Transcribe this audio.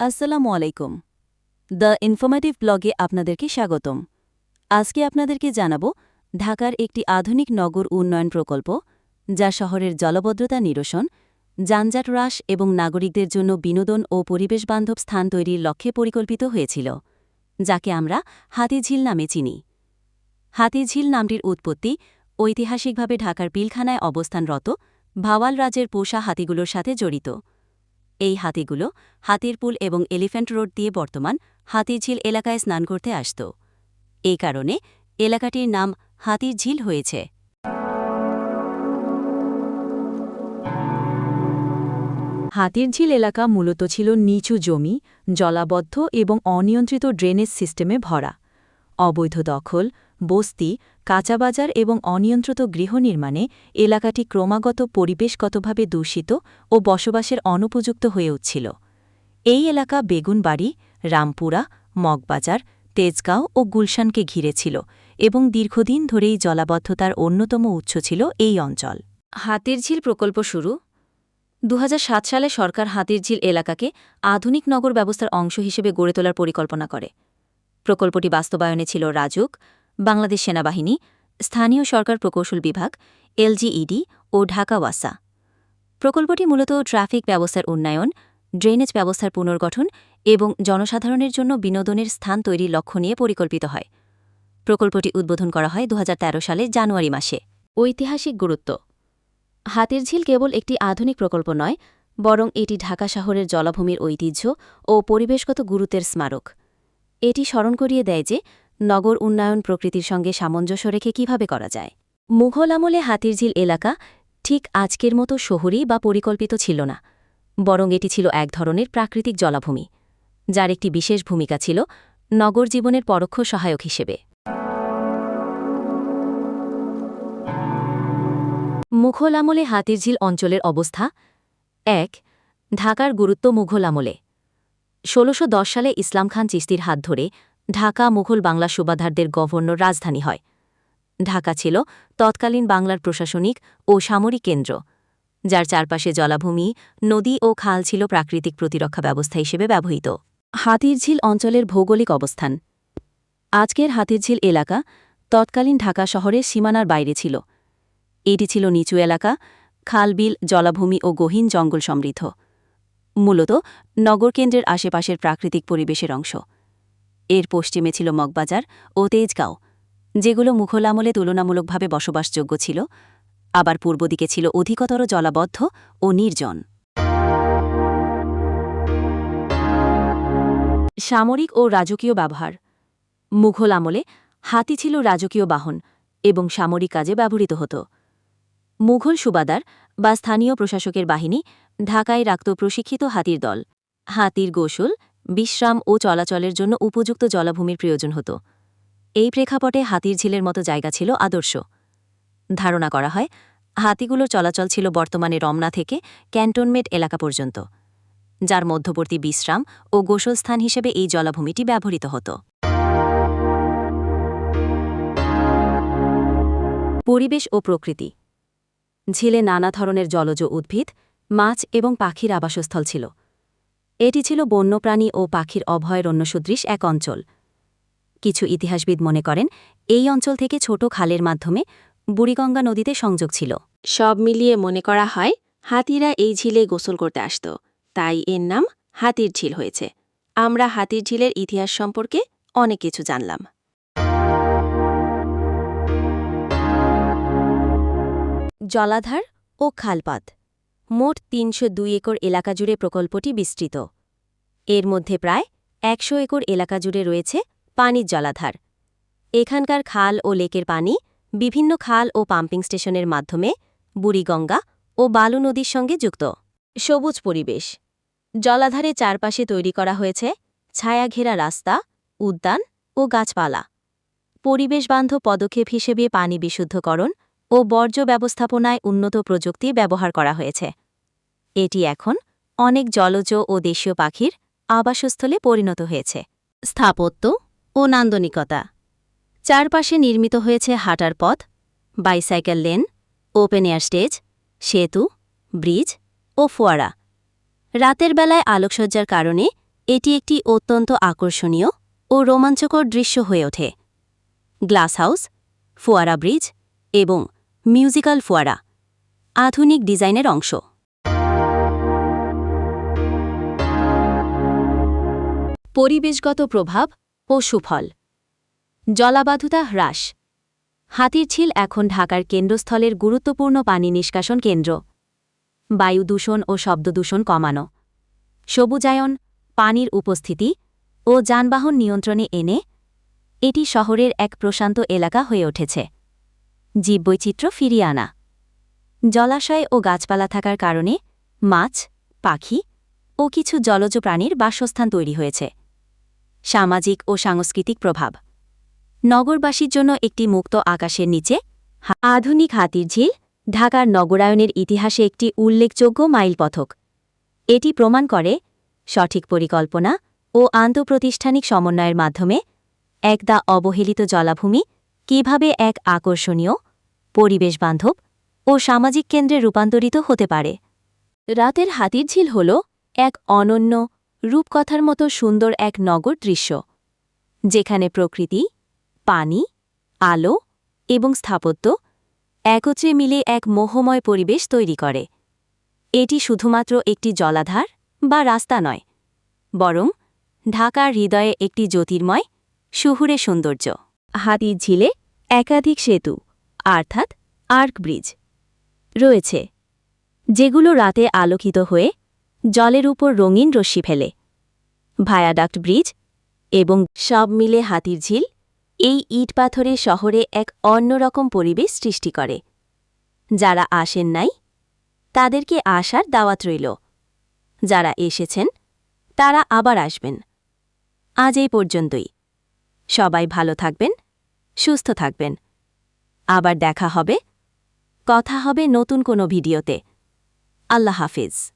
আসসালামু আলাইকুম। The informative ব্লগে আপনাদেরকে স্বাগতম। আজকে আপনাদেরকে জানাব ঢাকার একটি আধুনিক নগর উন্নয়ন প্রকল্প, যা শহরের জলবদ্রতা নিরসন, যানজাট হ্রাস এবং নাগরিকদের জন্য বিনোদন ও পরিবেশবান্ধব স্থান তৈরির লক্ষ্যে পরিকল্পিত হয়েছিল, যাকে আমরা হাতিঝিল নামে চিনি। হাতিঝিল নামটির উৎপত্তি ঐতিহাসিকভাবে ঢাকার পিলখানায় অবস্থানরত ভাওয়াল রাজের পোষা হাতিগুলোর সাথে জড়িত। এই হাতিগুলো হাতিরপুল এবং এলিফ্যান্ট রোড দিয়ে বর্তমান হাতিঝিল এলাকায় স্নান করতে আসত। এই কারণে এলাকাটির নাম হাতির ঝিল হয়েছে। হাতিরঝিল এলাকা মূলত ছিল নিচু জমি, জলাবদ্ধ এবং অনিয়ন্ত্রিত ড্রেনেজ সিস্টেমে ভরা। অবৈধ দখল বস্তি, কাঁচাবাজার এবং অনিয়ন্ত্রিত গৃহ নির্মাণে এলাকাটি ক্রমাগত পরিবেশগতভাবে দূষিত ও বসবাসের অনুপযুক্ত হয়ে উঠছিল। এই এলাকা বেগুনবাড়ি, রামপুরা, মগবাজার, তেজগাঁও ও গুলশানকে ঘিরে ছিল এবং দীর্ঘদিন ধরেই জলাবদ্ধতার অন্যতম উৎস ছিল এই অঞ্চল। হাতিরঝিল প্রকল্প শুরু। দু হাজার সাত সালে সরকার হাতিরঝিল এলাকাকে আধুনিক নগর ব্যবস্থার অংশ হিসেবে গড়ে তোলার পরিকল্পনা করে। প্রকল্পটি বাস্তবায়নে ছিল রাজুক বাংলাদেশ সেনাবাহিনী, স্থানীয় সরকার প্রকৌশল বিভাগ, এলজিইডি ও ঢাকা ওয়াসা। প্রকল্পটি মূলত ট্রাফিক ব্যবস্থার উন্নয়ন, ড্রেনেজ ব্যবস্থার পুনর্গঠন এবং জনসাধারণের জন্য বিনোদনের স্থান তৈরির লক্ষ্য নিয়ে পরিকল্পিত হয়। প্রকল্পটি উদ্বোধন করা হয় দু হাজার তেরো সালে জানুয়ারি মাসে। ঐতিহাসিক গুরুত্ব। হাতিরঝিল কেবল একটি আধুনিক প্রকল্প নয়, বরং এটি ঢাকা শহরের জলাভূমির ঐতিহ্য ও পরিবেশগত গুরুত্বের স্মারক। এটি স্মরণ করিয়ে দেয় যে নগর উন্নয়ন প্রকৃতির সঙ্গে সামঞ্জস্য রেখে কীভাবে করা যায়? মুঘল আমলে হাতিরঝিল এলাকা ঠিক আজকের মতো শহরী বা পরিকল্পিত ছিল না, বরং এটি ছিল এক ধরনের প্রাকৃতিক জলাভূমি, যার একটি বিশেষ ভূমিকা ছিল নগর জীবনের পরোক্ষ সহায়ক হিসেবে। মুঘল আমলে হাতিরঝিল অঞ্চলের অবস্থা এক, ঢাকার গুরুত্ব মুঘল আমলে। ষোলশো সালে ইসলাম খান চিস্তির হাত ধরে ঢাকা মুঘল বাংলা সুবাধারদের গভর্নর রাজধানী হয়। ঢাকা ছিল তৎকালীন বাংলার প্রশাসনিক ও সামরিক কেন্দ্র, যার চারপাশে জলাভূমি, নদী ও খাল ছিল প্রাকৃতিক প্রতিরক্ষা ব্যবস্থা হিসেবে ব্যবহৃত। হাতিরঝিল অঞ্চলের ভৌগোলিক অবস্থান। আজকের হাতিরঝিল এলাকা তৎকালীন ঢাকা শহরের সীমানার বাইরে ছিল। এটি ছিল নিচু এলাকা, খালবিল, জলাভূমি ও গহীন জঙ্গল সমৃদ্ধ। মূলত নগরকেন্দ্রের আশেপাশের প্রাকৃতিক পরিবেশের অংশ। এর পশ্চিমে ছিল মগবাজার ও তেজগাঁও, যেগুলো মুঘল আমলে তুলনামূলকভাবে বসবাসযোগ্য ছিল, আবার পূর্ব দিকে ছিল অধিকতর জলাবদ্ধ ও নির্জন। সামরিক ও রাজকীয় ব্যবহার। মুঘল আমলে হাতি ছিল রাজকীয় বাহন এবং সামরিক কাজে ব্যবহৃত হতো। মুঘল সুবাদার বা স্থানীয় প্রশাসকের বাহিনী ঢাকায় রাখত প্রশিক্ষিত হাতির দল। হাতির গোসল বিশ্রাম ও চলাচলের জন্য উপযুক্ত জলাভূমির প্রয়োজন হতো। এই প্রেক্ষাপটে হাতির ঝিলের মতো জায়গা ছিল আদর্শ। ধারণা করা হয়, হাতিগুলোর চলাচল ছিল বর্তমানে রমনা থেকে ক্যান্টনমেন্ট এলাকা পর্যন্ত, যার মধ্যবর্তী বিশ্রাম ও গোসলস্থান হিসেবে এই জলাভূমিটি ব্যবহৃত হতো। পরিবেশ ও প্রকৃতি। ঝিলে নানা ধরনের জলজ উদ্ভিদ, মাছ এবং পাখির আবাসস্থল ছিল। এটি ছিল বন্যপ্রাণী ও পাখির অভয়ারণ্য সদৃশ এক অঞ্চল। কিছু ইতিহাসবিদ মনে করেন এই অঞ্চল থেকে ছোট খালের মাধ্যমে বুড়িগঙ্গা নদীতে সংযোগ ছিল। সব মিলিয়ে মনে করা হয় হাতিরা এই ঝিলে গোসল করতে আসত। তাই এর নাম হাতির ঝিল হয়েছে। আমরা হাতির ঝিলের ইতিহাস সম্পর্কে অনেক কিছু জানলাম। জলাধার ও খালপাত মোট তিনশো দুই একর এলাকা জুড়ে প্রকল্পটি বিস্তৃত। এর মধ্যে প্রায় একশো একর এলাকা জুড়ে রয়েছে পানির জলাধার। এখানকার খাল ও লেকের পানি বিভিন্ন খাল ও পাম্পিং স্টেশনের মাধ্যমে বুড়িগঙ্গা ও বালু নদীর সঙ্গে যুক্ত। সবুজ পরিবেশ। জলাধারে চারপাশে তৈরি করা হয়েছে ছায়াঘেরা রাস্তা, উদ্যান ও গাছপালা। পরিবেশবান্ধব পদক্ষেপ হিসেবে পানি বিশুদ্ধকরণ ও বর্জ্য ব্যবস্থাপনায় উন্নত প্রযুক্তি ব্যবহার করা হয়েছে। এটি এখন অনেক জলজ ও দেশীয় পাখির আবাসস্থলে পরিণত হয়েছে। স্থাপত্য ও নান্দনিকতা। চারপাশে নির্মিত হয়েছে হাঁটার পথ, bicycle lane, open air stage, সেতু, ব্রিজ ও ফোয়ারা। রাতের বেলায় আলোকসজ্জার কারণে এটি একটি অত্যন্ত আকর্ষণীয় ও রোমাঞ্চকর দৃশ্য হয়ে ওঠে। গ্লাস হাউস ফোয়ারা ব্রিজ এবং মিউজিক্যাল ফোয়ারা, আধুনিক ডিজাইনের অংশ। পরিবেশগত প্রভাব ও সুফল। জলাবাধুতা হ্রাস। হাতির ঝিল এখন ঢাকার কেন্দ্রস্থলের গুরুত্বপূর্ণ পানি নিষ্কাশন কেন্দ্র। বায়ু দূষণ ও শব্দ দূষণ কমানো। সবুজায়ন, পানির উপস্থিতি ও যানবাহন নিয়ন্ত্রণে এনে এটি শহরের এক প্রশান্ত এলাকা হয়ে উঠেছে। জীববৈচিত্র্য ফিরিয়ে আনা। জলাশয় ও গাছপালা থাকার কারণে মাছ, পাখি ও কিছু জলজ প্রাণীর বাসস্থান তৈরি হয়েছে। সামাজিক ও সাংস্কৃতিক প্রভাব। নগরবাসীর জন্য একটি মুক্ত আকাশের নিচে আধুনিক হাতির ঝিল, ঢাকার নগরায়নের ইতিহাসে একটি উল্লেখযোগ্য মাইলপথক। এটি প্রমাণ করে সঠিক পরিকল্পনা ও আন্তঃপ্রতিষ্ঠানিক সমন্বয়ের মাধ্যমে একদা অবহেলিত জলাভূমি কীভাবে এক আকর্ষণীয় পরিবেশবান্ধব ও সামাজিক কেন্দ্রে রূপান্তরিত হতে পারে? রাতের হাতির ঝিল হল এক অনন্য রূপকথার মতো সুন্দর এক নগর দৃশ্য, যেখানে প্রকৃতি, পানি, আলো এবং স্থাপত্য একত্রে মিলে এক মোহময় পরিবেশ তৈরি করে। এটি শুধুমাত্র একটি জলাধার বা রাস্তা নয়, বরং ঢাকার হৃদয়ে একটি জ্যোতির্ময়, শহুরে সৌন্দর্য। হাতির ঝিলে একাধিক সেতু, অর্থাৎ আর্ক ব্রিজ, রয়েছে, যেগুলো রাতে আলোকিত হয়ে জলের উপর রঙিন রশ্মি ফেলে। ভায়াডাক্ট ব্রিজ এবং সব মিলে হাতির ঝিল এই ইট পাথরের শহরে এক অন্যরকম পরিবেশ সৃষ্টি করে। যারা আসেন নাই, তাদেরকে আসার দাওয়াত রইল। যারা এসেছেন, তারা আবার আসবেন। আজ এই পর্যন্তই। সবাই ভালো থাকবেন। সুস্থ থাকবেন। আবার দেখা হবে। কথা হবে নতুন কোনো ভিডিওতে। আল্লাহ হাফিজ।